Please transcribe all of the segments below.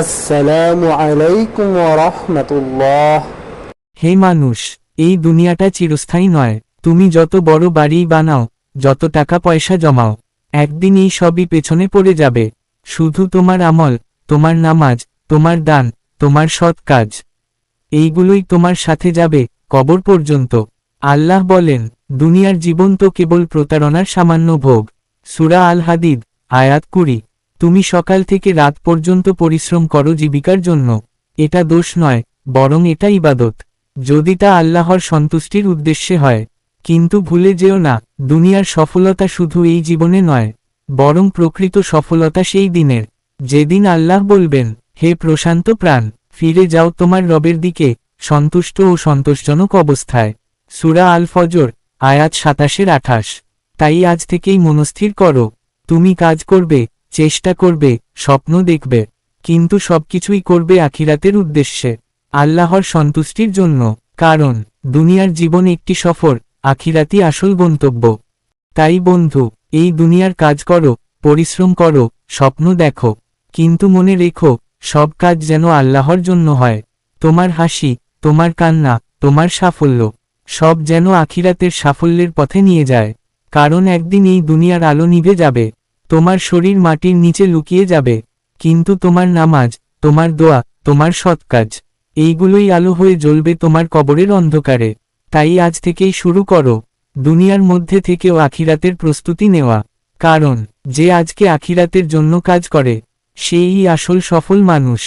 আসসালামু আলাইকুম রহমতুল্লাহ। হে মানুষ, এই দুনিয়াটা চিরস্থায়ী নয়। তুমি যত বড় বাড়ি বানাও, যত টাকা পয়সা জমাও, একদিন এই সবই পেছনে পড়ে যাবে। শুধু তোমার আমল, তোমার নামাজ, তোমার দান, তোমার সৎ কাজ। এইগুলোই তোমার সাথে যাবে, কবর পর্যন্ত। আল্লাহ বলেন, দুনিয়ার জীবন তো কেবল প্রতারণার সামান্য ভোগ। সুরা আল হাদিদ আয়াত কুড়ি। তুমি সকাল থেকে রাত পর্যন্ত পরিশ্রম করো জীবিকার জন্য। এটা দোষ নয়, বরং এটা ইবাদত। যদি তা আল্লাহর সন্তুষ্টির উদ্দেশ্যে হয়, কিন্তু ভুলে যেও না, দুনিয়ার সফলতা শুধু এই জীবনে নয়, বরং প্রকৃত সফলতা সেই দিনের। যেদিন আল্লাহ বলবেন, হে প্রশান্ত প্রাণ, ফিরে যাও তোমার রবের দিকে, সন্তুষ্ট ও সন্তোষজনক অবস্থায় সুরা আল ফজর আয়াত সাতাশের আঠাশ। তাই আজ থেকেই মনস্থির করো। তুমি কাজ করবে চেষ্টা করবে, স্বপ্ন দেখবে, কিন্তু সবকিছুই করবে আখিরাতের উদ্দেশ্যে, আল্লাহর সন্তুষ্টির জন্য, কারণ, দুনিয়ার জীবন একটি সফর আখিরাতি আসল গন্তব্য। তাই বন্ধু, এই দুনিয়ার কাজ করো, পরিশ্রম করো, স্বপ্ন দেখো, কিন্তু মনে রেখো, সব কাজ যেন আল্লাহর জন্য হয়, তোমার হাসি, তোমার কান্না, তোমার সাফল্য, সব যেন আখিরাতের সাফল্যের পথে নিয়ে যায়, কারণ একদিন এই দুনিয়ার আলো নিভে যাবে। তোমার শরীর মাটির নিচে লুকিয়ে যাবে, কিন্তু তোমার নামাজ, তোমার দোয়া, তোমার সৎ কাজ, এইগুলোই আলো হয়ে জ্বলবে তোমার কবরের অন্ধকারে। তাই আজ থেকেই শুরু করো, দুনিয়ার মধ্যে থেকেও আখিরাতের প্রস্তুতি নেওয়া। কারণ, যে আজকে আখিরাতের জন্য কাজ করে সেই আসল সফল মানুষ।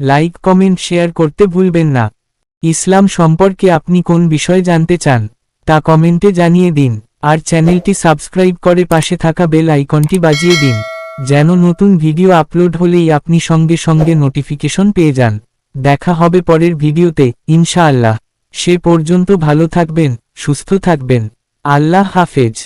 লাইক, কমেন্ট, শেয়ার করতে ভুলবেন না। ইসলাম সম্পর্কে আপনি কোন বিষয় জানতে চান, তা কমেন্টে জানিয়ে দিন। আর চ্যানেলটি সাবস্ক্রাইব করে পাশে থাকা বেল আইকনটি বাজিয়ে দিন, যেন নতুন ভিডিও আপলোড হলেই আপনি সঙ্গে সঙ্গে নোটিফিকেশন পেয়ে যান। দেখা হবে পরের ভিডিওতে, ইনশাআল্লাহ। সে পর্যন্ত ভালো থাকবেন, সুস্থ থাকবেন। আল্লাহ হাফেজ।